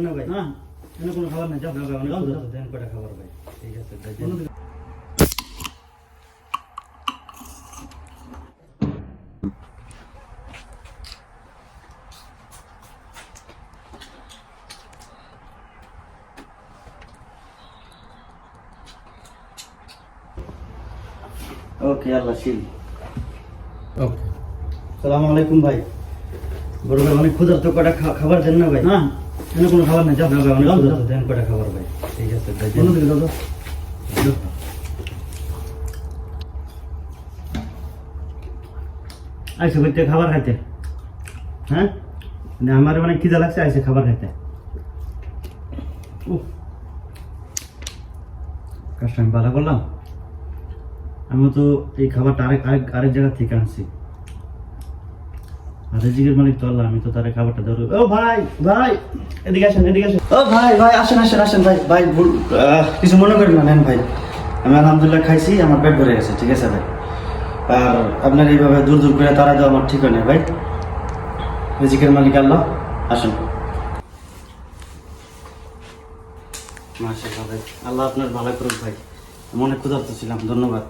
না ভাই। না এনে কোনো খাবার নাই যাও না ভাই অনেক দেন কটা খাবার ভাই। ঠিক আছে ভাই ওকে আল্লাহ শিল। ওকে সালামু আলাইকুম ভাই। বড় ভাই অনেক ক্ষুধা কটা খা- খাবার দেন না ভাই। না। এনে কোনো খাবার নাই যাও না ভাই যাও, যাও। দেন কটা খাবার ভাই ঠিক আছে যাও, যাও। আইসে খাবার খাইতে হ্যাঁ মানে আমার মানে খিদা লাগছে আইসে খাবার খাইতে। কাজটা আমি ভালো করলাম আমি তো এই খাবারটা আরেক আরেক আরেক জায়গা থেকে আনছি রিজিকের মালিক, তো আল্লাহ, আমি তো তারে খাবারটা ও ভাই ভাই, এদিকে আসেন এদিকে আসেন। ও ভাই ভাই, আসেন আসেন আসেন, ভাই ভাই কিছু মনে করেন না, নেন ভাই। আমি আলহামদুলিল্লাহ খাইছি, আমার পেট ভরে গেছে, ঠিক আছে ভাই। আর আপনার এইভাবে দূর দূর করে তারা দেওয়া আমার ঠিক ভাই। রিজিকের মালিক, আল্লাহ, আসুন। ভাই, আল্লাহ আপনার ভালো করুক, ভাই। মনে ক্ষুধার্ত ছিলাম, ধন্যবাদ।